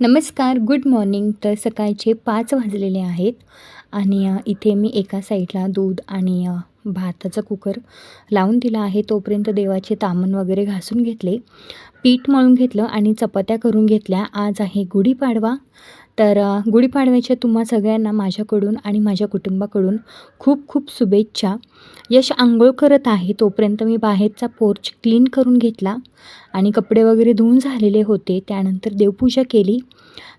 नमस्कार good morning तर सकाळचे पाच वाजलेले आहेत आणि इथे मी एका साईडला दूध आणि भाताचा कुकर लावून दिला आहे. तोपर्यंत देवाचे तामण वगैरे घासून घेतले पीठ मळून घेतलं आणि चपात्या करून घेतल्या. आज आहे गुढीपाडवा. तर गुढीपाडव्याच्या तुम्हा सगळ्यांना माझ्याकडून आणि माझ्या कुटुंबाकडून खूप खूप शुभेच्छा. यश आंघोळ करत आहे तोपर्यंत मी बाहेरचा पोर्च क्लीन करून घेतला आणि कपडे वगैरे धुवून झालेले होते त्यानंतर देवपूजा केली.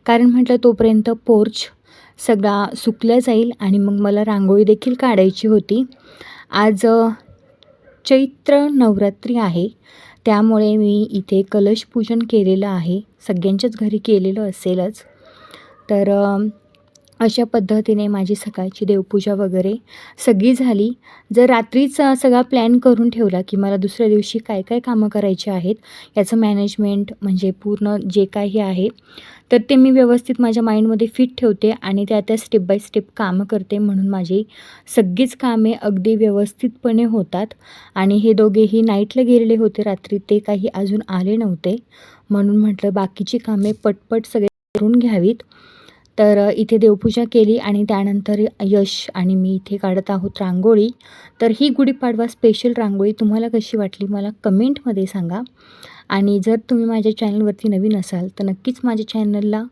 कारण म्हटलं तोपर्यंत पोर्च सगळा सुकला जाईल आणि मग मला रांगोळी देखील काढायची होती. आज चैत्र नवरात्री आहे. त्यामुळे मी इथे कलश पूजन केलेलं आहे. सगळ्यांच्याच घरी केलेलं असेलच. तर अशा पद्धतीने माझी सकाळची देवपूजा वगैरे सगळी झाली. जर रात्रीच सगळा प्लॅन करून ठेवला की मला दुसऱ्या दिवशी काय काय कामं करायची आहेत याचं मॅनेजमेंट म्हणजे पूर्ण जे काही आहे तर ते मी व्यवस्थित माझ्या माइंडमध्ये फिट ठेवते आणि त्या त्या स्टेप बाय स्टेप कामं करते म्हणून माझी सगळीच कामे अगदी व्यवस्थितपणे होतात. आणि हे दोघेही नाईटला गेलेले होते रात्री ते काही अजून आले नव्हते. म्हणून म्हटलं बाकीची कामे पटपट सगळे करून घ्यावीत. तर इथे देवपूजा केली आणि त्यानंतर यश आणि मी इथे काढत आहोत रांगोळी. तर ही गुढीपाडवा स्पेशल रांगोळी तुम्हाला कशी वाटली मला कमेंटमध्ये सांगा. आणि जर तुम्ही माझ्या चॅनलवरती नवीन असाल तर नक्कीच माझ्या चॅनलला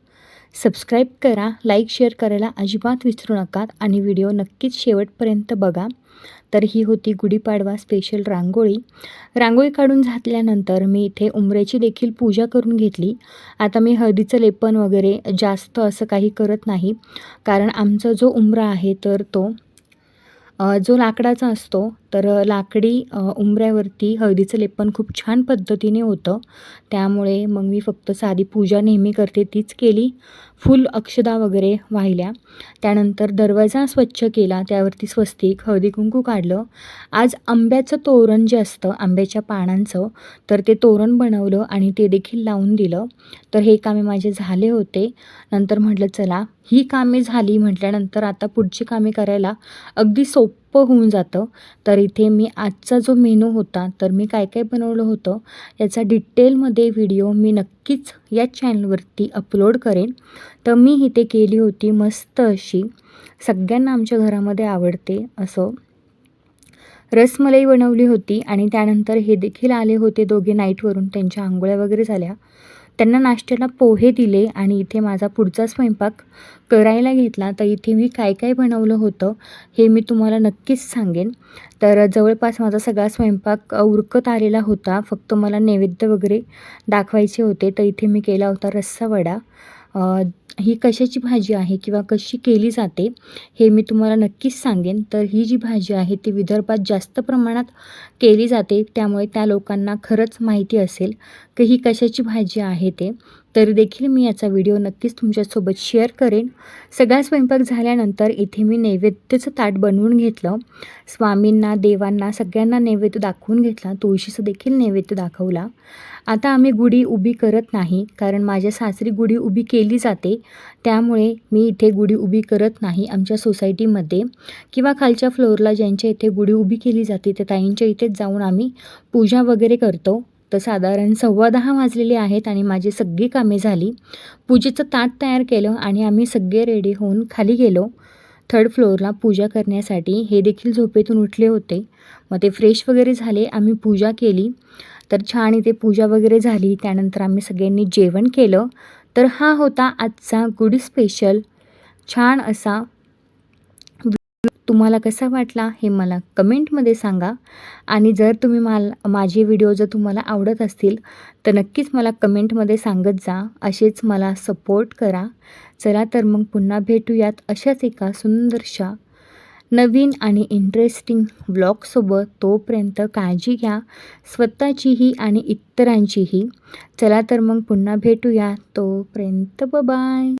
सबस्क्राईब करा लाईक शेअर करायला अजिबात विसरू नका आणि व्हिडिओ नक्कीच शेवटपर्यंत बघा. तर ही होती गुढीपाडवा स्पेशल रांगोळी. रांगोळी काढून झाल्यानंतर मी इथे उंबऱ्याची देखील पूजा करून घेतली. आता मी हळदीचं लेपन वगैरे जास्त असं काही करत नाही. कारण आमचा जो उंबरा आहे तर तो जो लाकडाचा असतो तर लाकडी उंबऱ्यावरती हळदीचं लेपन खूप छान पद्धतीने होतं. त्यामुळे मग मी फक्त साधी पूजा नेहमी करते तीच केली. फुल अक्षदा वगैरे वाहिल्या. त्यानंतर दरवाजा स्वच्छ केला त्यावरती स्वस्तिक हळदी कुंकू काढलं. आज आंब्याचं तोरण जे असतं आंब्याच्या पानांचं तर ते तोरण बनवलं आणि ते देखील लावून दिलं. तर हे कामे माझे झाले होते. नंतर म्हटलं चला ही कामे झाली. म्हटल्यानंतर आता पुढची कामे करायला अगदी सोपं होऊन जातं. तर इथे मी आजचा जो मेनू होता तर मी काय काय बनवलं होतं याचा डिटेलमध्ये व्हिडिओ मी नक्कीच या चॅनलवरती अपलोड करेन. तर मी इथे केली होती मस्त अशी सगळ्यांना आमच्या घरामध्ये आवडते असं. रसमलाई बनवली होती आणि त्यानंतर हे देखील आले होते दोघे नाईटवरून त्यांच्या आंघोळ्या वगैरे झाल्या. त्यांना नाश्त्याला पोहे दिले आणि इथे माझा पुढचा स्वयंपाक करायला घेतला. तर इथे मी काय काय बनवलं होतं हे मी तुम्हाला नक्कीच सांगेन. तर जवळपास माझा सगळा स्वयंपाक उरकत आलेला होता. फक्त मला नैवेद्य वगैरे दाखवायचे होते. तर इथे मी केला होता रस्सा वडा. ही कशाची भाजी आहे किंवा कशी केली जाते हे मी तुम्हाला नक्कीच सांगेन. तर ही जी भाजी आहे ती विदर्भात जास्त प्रमाणात केली जाते. त्यामुळे त्या लोकांना खरंच माहिती असेल. की ही कशाची भाजी आहे ते. तर देखील मी याचा व्हिडिओ नक्कीच तुमच्यासोबत शेअर करेन. सगळा स्वयंपाक झाल्यानंतर इथे मी नैवेद्याचं ताट बनवून घेतलं. स्वामींना देवांना सगळ्यांना नैवेद्य दाखवून घेतला. तुळशीचं देखील नैवेद्य दाखवला. आता आम्ही गुढी उभी करत नाही कारण माझ्या सासरी गुढी उभी केली जाते. त्यामुळे मी इथे गुढी उभी करत नाही आमच्या सोसायटीमध्ये. किंवा खालच्या फ्लोअरला ज्यांच्या इथे गुढी उभी केली जाते त्या ताईंच्या इथेच जाऊन आम्ही पूजा वगैरे करतो. तर साधारण सव्वा दहा वाजलेले आहेत आणि माझी सगळी कामे झाली. पूजेचं ताट तयार केलं आणि आम्ही सगळे रेडी होऊन खाली गेलो. थर्ड फ्लोअरला पूजा करण्यासाठी हे देखील झोपेतून उठले होते. मग ते फ्रेश वगैरे झाले आम्ही पूजा केली. तर छान इथे पूजा वगैरे झाली त्यानंतर आम्ही सगळ्यांनी जेवण केलं. तर हा होता आजचा गुड स्पेशल छान असा तुम्हाला कसा वाटला हे मला कमेंटमध्ये सांगा. आणि जर तुम्ही मला माझे व्हिडिओ जर तुम्हाला आवडत असतील तर नक्कीच मला कमेंटमध्ये सांगत जा. असेच मला सपोर्ट करा. चला तर मग पुन्हा भेटूयात अशाच एका सुंदरशा नवीन आणि इंटरेस्टिंग ब्लॉगसोबत तोपर्यंत काळजी घ्या. स्वतःचीही आणि इतरांचीही. चला तर मग पुन्हा भेटूया. तोपर्यंत बाय